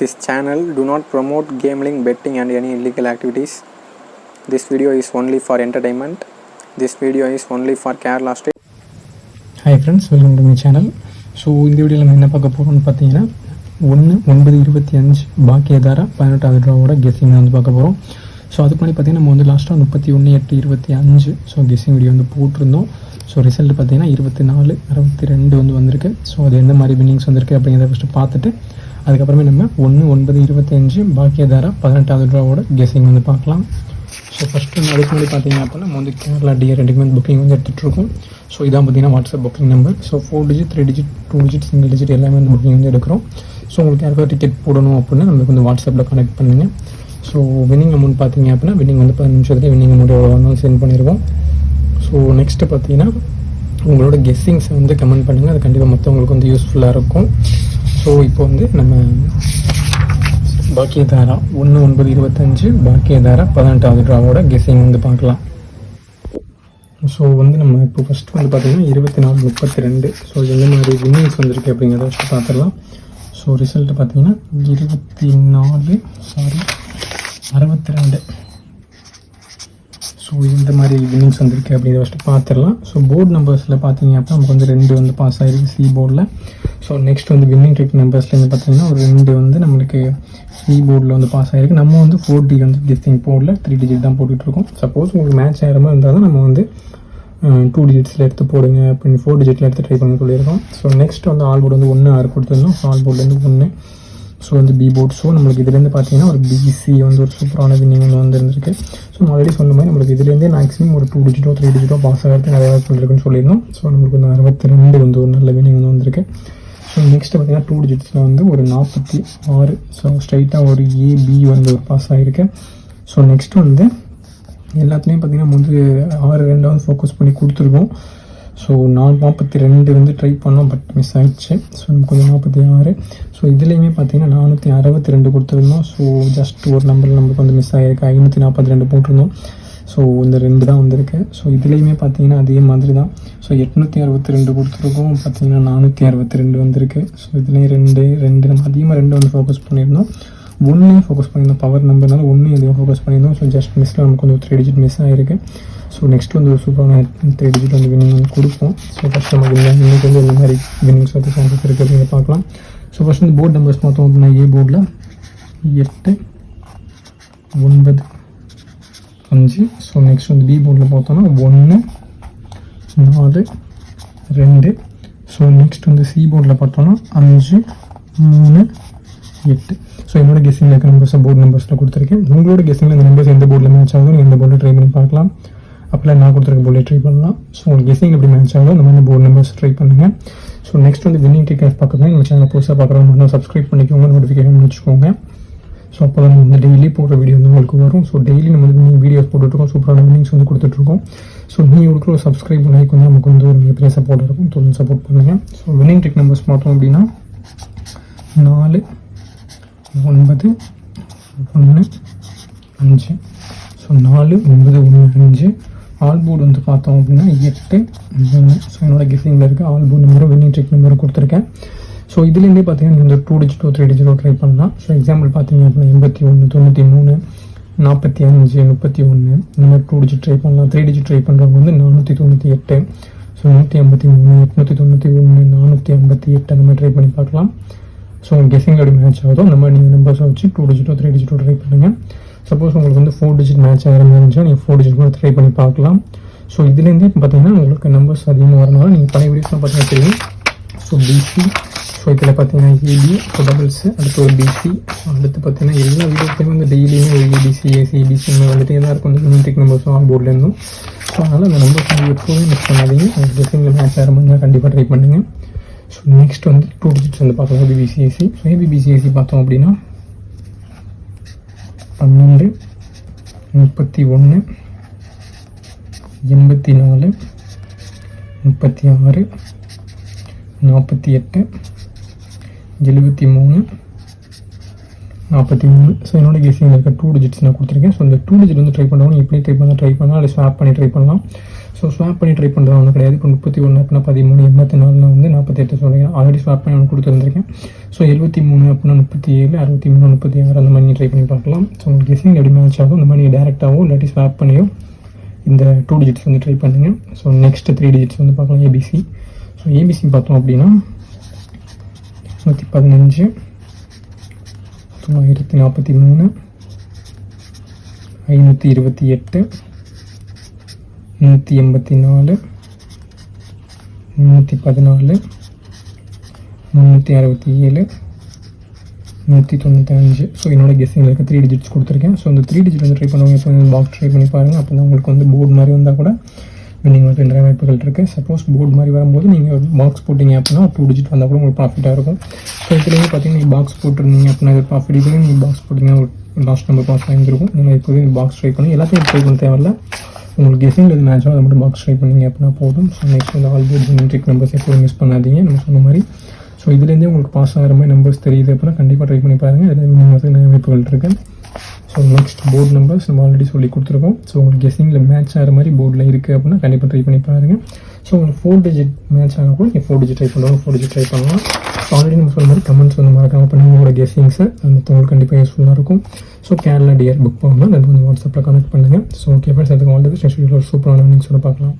This channel do not promote gambling, betting and any illegal activities. This video is only for entertainment. This video is only for Kerala state. Hi friends welcome to my channel so இந்த வீடியோவில் நம்ம என்ன பார்க்க போகிறோம்னு பார்த்தீங்கன்னா ஒன்று ஒன்பது இருபத்தி அஞ்சு பாக்கியதாரா பதினெட்டாவது ட்ராவோட கெஸ்ஸிங் வந்து பார்க்க போகிறோம் ஸோ அதுக்கு முன்னாடி பார்த்தீங்கன்னா நம்ம வந்து லாஸ்ட்டாக முப்பத்தி ஒன்று எட்டு இருபத்தி அஞ்சு ஸோ கெஸ்ஸிங் வீடியோ வந்து போட்டிருந்தோம் ஸோ ரிசல்ட் பார்த்தீங்கன்னா இருபத்தி நாலு அறுபத்தி ரெண்டு வந்து வந்திருக்கு ஸோ அது எந்த மாதிரி வின்னிங்ஸ் வந்திருக்கு அப்படிங்கிறத ஃபஸ்ட்டு பார்த்துட்டு அதுக்கப்புறமே நம்ம ஒன்று ஒன்பது இருபத்தஞ்சு பாக்கியதாரா பதினெட்டாவது ரூபாவோட கெஸிங் வந்து பார்க்கலாம். ஸோ ஃபஸ்ட்டு வந்து அதுக்கு முன்னாடி பார்த்தீங்க அப்படின்னா நம்ம வந்து கேரளா டிஆர் ரெண்டுக்குமே புக்கிங் வந்து எடுத்துகிட்ருக்கோம் ஸோ இதான் பார்த்தீங்கன்னா WhatsApp booking number so four digit three digit two digit single digit எல்லாமே வந்து புக்கிங் வந்து எடுக்கிறோம். ஸோ உங்களுக்கு யாருக்காவது டிக்கெட் போடணும் அப்படின்னா நம்மளுக்கு வந்து வாட்ஸ்அப்பில் கனெக்ட் பண்ணுங்கள் ஸோ வின்னிங் அமௌண்ட் பார்த்தீங்க அப்படின்னா வின்னிங் வந்து பதினஞ்சு நிமிஷத்துலேயே வின்னிங் அமௌண்ட் எவ்வளோ வேணாலும் சென்ட் பண்ணிடுவோம். ஸோ நெக்ஸ்ட்டு பார்த்தீங்கன்னா உங்களோட கெஸ்ஸிங்ஸை வந்து கமெண்ட் பண்ணுங்கள் அது கண்டிப்பாக மற்றவங்களுக்கு வந்து யூஸ்ஃபுல்லாக இருக்கும். ஸோ இப்போ வந்து நம்ம பாக்கியதாரா ஒன்று ஒன்பது இருபத்தஞ்சு பாக்கியதாரா பதினெட்டாவது ட்ராவோட கெஸ்ஸிங் வந்து பார்க்கலாம். ஸோ வந்து நம்ம இப்போ ஃபஸ்ட்டு வந்து பார்த்தீங்கன்னா இருபத்தி நாலு முப்பத்தி ரெண்டு ஸோ எந்த மாதிரி வின்னிங்ஸ் வந்திருக்கு அப்படிங்கிறத ஃபஸ்ட்டு பார்த்துடலாம். ஸோ ரிசல்ட் பார்த்தீங்கன்னா இருபத்தி நாலு சாரி அறுபத்தி ரெண்டு ஸோ இந்த மாதிரி வின்னிங்ஸ் வந்திருக்கு அப்படிங்கிறத ஃபஸ்ட்டு பார்த்துடலாம். ஸோ போர்டு நம்பர்ஸில் பார்த்தீங்க அப்படின்னா நமக்கு வந்து ரெண்டு வந்து பாஸ் ஆகிருக்கு சி போர்டில் ஸோ நெக்ஸ்ட் வந்து வின்னிங் ட்ரிக் மெம்பர்ஸ்லேருந்து பார்த்தீங்கன்னா ஒரு ரெண்டு வந்து நம்மளுக்கு சி போர்டில் வந்து பாஸ் ஆகிருக்கு நம்ம வந்து ஃபோர் டி வந்து டிஸ்டிங் போர்டில் த்ரீ டிஜிட் தான் போட்டுட்ருக்கோம் சப்போஸ் உங்களுக்கு மேட்ச் ஆகிற மாதிரி இருந்தால் தான் நம்ம வந்து டூ டிஜிட்ஸில் எடுத்து போடுங்க. அப்படின்னு ஃபோர் டிஜிட்டில் எடுத்து ட்ரை பண்ண சொல்லியிருக்கோம். ஸோ நெக்ஸ்ட் வந்து ஆல் போர்டு வந்து ஒன்று ஆறு கொடுத்துருந்தோம் ஸோ ஆல் போர்ட்லேருந்து ஒன்று ஸோ வந்து பி போர்ட் ஸோ நம்மளுக்கு இதுலேருந்து பார்த்தீங்கன்னா ஒரு பிசி வந்து ஒரு சூப்பரான வின்னிங் வந்து வந்துருந்துருக்கு. ஸோ நான் ஆல்ரெடி சொன்ன மாதிரி நம்மளுக்கு இதுலேருந்தே மேக்ஸிமம் ஒரு டூ டிஜிட்டோ த்ரீ டிஜிட்டோ பாஸ் ஆகிறது நிறையா சொல்லியிருக்குன்னு சொல்லியிருந்தோம். ஸோ நம்மளுக்கு வந்து அறுபத்தி ரெண்டு வந்து ஒரு நல்ல வின்னிங் வந்து வந்திருக்கு. ஸோ நெக்ஸ்ட்டு பார்த்தீங்கன்னா டூ டிஜிட்ஸில் வந்து ஒரு நாற்பத்தி ஆறு. ஸோ ஸ்ட்ரைட்டாக ஒரு ஏபி வந்து ஒரு பாஸ் ஆகிருக்கு ஸோ நெக்ஸ்ட் வந்து எல்லாத்துலேயும் பார்த்தீங்கன்னா வந்து ஆறு ரெண்டாவது ஃபோக்கஸ் பண்ணி கொடுத்துருக்கோம். ஸோ நாலு நாற்பத்தி ரெண்டு வந்து ட்ரை பண்ணோம் பட் மிஸ் ஆகிடுச்சு ஸோ நமக்கு வந்து நாற்பத்தி ஆறு. ஸோ இதுலேயுமே பார்த்தீங்கன்னா நானூற்றி அறுபத்தி ரெண்டு கொடுத்துருந்தோம். ஸோ ஜஸ்ட் ஒரு நம்பர் நமக்கு வந்து மிஸ் ஆகிருக்கு ஐநூற்றி நாற்பத்தி ரெண்டு போட்டிருந்தோம். ஸோ இந்த ரெண்டு தான் வந்திருக்கு. ஸோ இதுலேயுமே பார்த்தீங்கன்னா அதே மாதிரி தான் ஸோ எட்நூற்றி அறுபத்தி ரெண்டு கொடுத்துருக்கோம். பார்த்தீங்கன்னா நானூற்றி அறுபத்தி ரெண்டு வந்திருக்கு. ஸோ இதுலேயும் ரெண்டு ரெண்டு நம்ம அதிகமாக ரெண்டு வந்து ஃபோக்கஸ் பண்ணியிருந்தோம். ஒன்றையும் ஃபோக்கஸ் பண்ணியிருந்தோம். பவர் நம்பர்னால ஒன்றையும் எதையும் ஃபோக்கஸ் பண்ணியிருந்தோம். ஸோ ஜஸ்ட் மிஸ்ஸில் நமக்கு வந்து ஒரு த்ரீ டிஜிட் மிஸ் ஆகிருக்கு ஸோ நெக்ஸ்ட் வந்து ஒரு சூப்பரான த்ரீ டிஜிட் வந்து வினிங் வந்து கொடுப்போம். ஸோ ஃபஸ்ட் நம்ம இல்லை இன்றைக்கி வந்து இந்த மாதிரி வினிங்ஸ் வந்து சான்சஸ் இருக்குது நீங்கள் பார்க்கலாம். ஸோ ஃபஸ்ட் வந்து போர்டு நம்பர்ஸ் பார்த்தோம் அப்படின்னா ஏ போர்டில் எட்டு ஒன்பது அஞ்சு ஸோ நெக்ஸ்ட் வந்து பி போர்டில் பார்த்தோன்னா ஒன்று நாலு ரெண்டு ஸோ நெக்ஸ்ட் வந்து சி போர்டில் பார்த்தோன்னா அஞ்சு மூணு எட்டு ஸோ என்னோட கெஸ்ஸிங்கில் இருக்க நம்பர்ஸை போர்டு நம்பர்ஸில் கொடுத்துருக்கேன் உங்களோட கெஸ்ஸிங்கில் இந்த நம்பர்ஸ் எந்த போர்டில் மேட்ச் ஆகுதோ நீங்கள் இந்த போர்டில் ட்ரை பண்ணி பார்க்கலாம் அப்படிலாம் நான் கொடுத்துருக்க போர்டில் ட்ரை பண்ணலாம் ஸோ உங்களுக்கு கெஸ்ஸிங் எப்படி மேட்ச் ஆகுதோ அந்த மாதிரி போர்டு நம்பர்ஸ் ட்ரை பண்ணுங்கள் ஸோ நெக்ஸ்ட் வந்து வின்னிங் டிக்கெட் பார்க்குறேன் நம்ம சேனல் புதுசாக பார்க்குறவங்க சப்ஸ்கிரைப் பண்ணிக்கோங்க நோட்டிஃபிகேஷன் வச்சுக்கோங்க ஸோ அப்போ தான் வந்து டெய்லி போடுற வீடியோ வந்து உங்களுக்கு வரும். ஸோ டெய்லி நம்ம வந்து வீடியோஸ் போட்டுட்ருக்கோம் சூப்பரான மீனிங்ஸ் வந்து கொடுத்துட்ருக்கோம் ஸோ நீங்கள் கொடுக்குற ஒரு சப்ஸ்கிரைப் லைக் வந்து நமக்கு வந்து ஒரு மிகப்பெரிய சப்போர்ட் இருக்கும். தொடர்ந்து சப்போர்ட் பண்ணுங்கள் ஸோ வின்னிங் டெக் நம்பர்ஸ் பார்த்தோம் அப்படின்னா நாலு ஒன்பது ஒன்று அஞ்சு. ஸோ நாலு ஒன்பது ஒன்று அஞ்சு. ஆல் போர்டு வந்து பார்த்தோம் அப்படின்னா எட்டு ஸோ என்னோட கிஃப்டிங்கில் இருக்குது ஆல் போர்டு நம்பரும் வின்னிங் டெக் நம்பரும் கொடுத்துருக்கேன். ஸோ இதுலேருந்தே பார்த்தீங்கன்னா நீங்கள் டூ டிஜிட்டோ த்ரீ டிஜிட்டோ ட்ரை பண்ணலாம். ஸோ எக்ஸாம்பிள் பார்த்தீங்க அப்படின்னா எண்பத்தி ஒன்று தொண்ணூற்றி மூணு நாற்பத்தி அஞ்சு முப்பத்தி ஒன்று இந்த மாதிரி டூ டிஜிட் ட்ரை பண்ணலாம். த்ரீ டிஜிட் ட்ரை பண்ணுறவங்க வந்து நானூற்றி தொண்ணூற்றி எட்டு. ஸோ நூற்றி ஐம்பத்தி மூணு எட்நூற்றி தொண்ணூற்றி ஒன்று நானூற்றி ஐம்பத்தி எட்டு அந்த மாதிரி ட்ரை பண்ணி பார்க்கலாம். ஸோ உங்கள் கெஸிங் எப்படி மேட்ச் ஆகுதோ அந்த மாதிரி நீங்கள் நம்பர்ஸை வச்சு டூ டிஜிட்டோ த்ரீ டிஜிட்டோ ட்ரை பண்ணுங்கள் சப்போஸ் உங்களுக்கு வந்து ஃபோர் டிஜிட் மேட்ச் ஆகிற மாதிரி இருந்துச்சுன்னா நீங்கள் ஃபோர் டிஜிட் கூட ட்ரை பண்ணி பார்க்கலாம். ஸோ இதுலேருந்தே பார்த்தீங்கன்னா உங்களுக்கு நம்பர்ஸ் அதிகமாக வரனால நீங்கள் பழைய வீடியோஸ்லாம் பார்த்தீங்கன்னா தெரியும். ஸோ பிசி ஸோ இதில் பார்த்தீங்கன்னா ஏபி டபுள்ஸு அடுத்து ஒரு பிசி அடுத்து பார்த்தீங்கன்னா எல்லா வீடியோஸ்லையும் வந்து டெய்லியுமே ஒரு ஏபிசி ஏசி ஏபிசி வந்துட்டே தான் இருக்கும். இந்த யூனிட்டிக் நம்பர்ஸும் ஆன் போர்ட்லேருந்தும் ஸோ அதனால் அந்த நம்பர்ஸ் வந்து எப்போதுமே மிஸ் பண்ணாதீங்க. அந்த கெஸிங்கில் மேட்ச் ஆகிற மாதிரி கண்டிப்பாக ட்ரை பண்ணுங்கள் ஸோ நெக்ஸ்ட் வந்து டூ டிஜிட்ஸ் வந்து பார்க்கலாம் A B B C S C so ஏபிபிசிஎஸ்சி பார்த்தோம் அப்படின்னா பன்னெண்டு முப்பத்தி ஒன்று எண்பத்தி நாலு முப்பத்தி ஆறு நாற்பத்தி எட்டு எழுபத்தி மூணு நாற்பத்தி மூணு. ஸோ என்னோட கெஸிங்கில் இருக்க டூ டிஜிட்ஸ் நான் கொடுத்துருக்கேன். ஸோ இந்த டூ டிஜிட் வந்து ட்ரை பண்ணுறவங்க எப்படி ட்ரை பண்ணால் ட்ரை பண்ணலாம். அதை ஸ்வாப் பண்ணி ட்ரை பண்ணலாம். ஸோ ஸ்வாப் பண்ணி ட்ரை பண்ணுறது ஒன்றும் கிடையாது. இப்போ முப்பத்தி ஒன்று அப்படின்னா பதிமூணு எண்பத்தி நாலுனா வந்து நாற்பத்தெட்டு சொல்கிறேன் ஆல்ரெடி ஸ்வாப் பண்ணி ஒன்று கொடுத்துருந்துருக்கேன். ஸோ எழுபத்தி மூணு அப்படின்னா முப்பத்தி ஏழு அறுபத்தி மூணு முப்பத்தி ஆறு. அந்த மாதிரி ட்ரை பண்ணி பார்க்கலாம். ஸோ உங்களுக்கு கெஸிங் எப்படி மேட்ச் ஆகும் இந்த மாதிரி டேரெக்டாகவும் இல்லாட்டி ஸ்வாப் பண்ணியோ இந்த டூ டிஜிட்ஸ் வந்து ட்ரை பண்ணுங்கள் ஸோ நெக்ஸ்ட் த்ரீ டிஜிட்ஸ் வந்து பார்க்கலாம். ஏபிசி ஸோ ஏபிசி பார்த்தோம் அப்படின்னா நூற்றி பதினஞ்சு. தொள்ளாயிரத்தி நாற்பத்தி மூணு. ஐநூற்றி இருபத்தி எட்டு. நூற்றி எண்பத்தி நாலு. முந்நூற்றி பதினாலு. முந்நூற்றி அறுபத்தி ஏழு. நூற்றி தொண்ணூற்றி அஞ்சு ஸோ என்னோட கெஸ்ஸிங்கில் இருக்க த்ரீ டிஜிட்ஸ் கொடுத்துருக்கேன். ஸோ அந்த த்ரீ டிஜிட் வந்து ட்ரை பண்ணுவாங்க. இப்போ வந்து பாக்ஸ் ட்ரை பண்ணி பாருங்கள் அப்போ தான் உங்களுக்கு வந்து போர்டு மாதிரி வந்தால் கூட நீங்கள் வந்து நிறைய வாய்ப்புகள் இருக்குது சப்போஸ் போர்டு மாதிரி வரும்போது நீங்கள் பாக்ஸ் போட்டிங்க அப்படின்னா டூ டிஜிட் வந்தால் கூட உங்களுக்கு ப்ராஃபிட்டாக இருக்கும். ஸோ இதுலேயே பார்த்தீங்கன்னா நீங்கள் பாக்ஸ் போட்டிருந்தீங்க அப்படின்னா இது ப்ராஃபிட் இதுலேயும் நீங்கள் பாக்ஸ் போட்டிங்கன்னா ஒரு லாஸ்ட் நம்பர் பாஸ் வாங்கியிருக்கும் நீங்கள் இப்போவே பாக்ஸ் ட்ரை பண்ணி எல்லாத்தையும் ட்ரை பண்ண தேவையில்ல. உங்களுக்கு கெஸிங்கில் எது மேட்ச் அதை மட்டும் பாக்ஸ் ட்ரை பண்ணிங்க அப்படின்னா போதும். ஸோ நெக்ஸ்ட் வந்து ஆல் போர்ட் ஜெனரிக் நம்பர்ஸ் எப்போதும் மிஸ் பண்ணாதீங்க. நம்ம சொன்ன மாதிரி. ஸோ இதுலேருந்தே உங்களுக்கு பாஸ் ஆகிற மாதிரி நம்பர்ஸ் தெரியுது அப்படின்னா கண்டிப்பாக ட்ரை பண்ணி பாருங்கள் இதில் நிறைய வாய்ப்புகள் இருக்குது ஸோ நெக்ஸ்ட் போர்டு நம்பர்ஸ் நம்ம ஆல்ரெடி சொல்லி கொடுத்துருக்கோம். ஸோ உங்களுக்கு கெஸிங்கில் மேட்ச் ஆகிற மாதிரி போர்டில் இருக்குது அப்படின்னா கண்டிப்பாக ட்ரை பண்ணி பாருங்கள் ஸோ உங்களுக்கு ஃபோர் டிஜிட் மேட்ச் ஆனால் கூட நீங்கள் ஃபோர் டிஜிட் ட்ரை பண்ணுவாங்க ஃபோர் டிஜிட் ட்ரை பண்ணலாம். ஸோ ஆல்ரெடி நம்ம சொன்ன மாதிரி கமெண்ட்ஸ் வந்து மறக்காமல் பண்ணி உங்களோட கெஸிங்ஸை அது மற்றவங்களுக்கு கண்டிப்பாக யூஸ்ஃபுல்லாக இருக்கும். ஸோ கேரளா டியர் புக் பண்ணணும் அது வந்து வாட்ஸ்அப்பில் கனெக்ட் பண்ணுங்கள் ஸோ ஓகே ஃப்ரெண்ட்ஸ் அதுக்கு ஆல் தி பெஸ்ட் நெக்ஸ்ட் சூப்பரான நீங்கள் சொல்ல பார்க்கலாம்.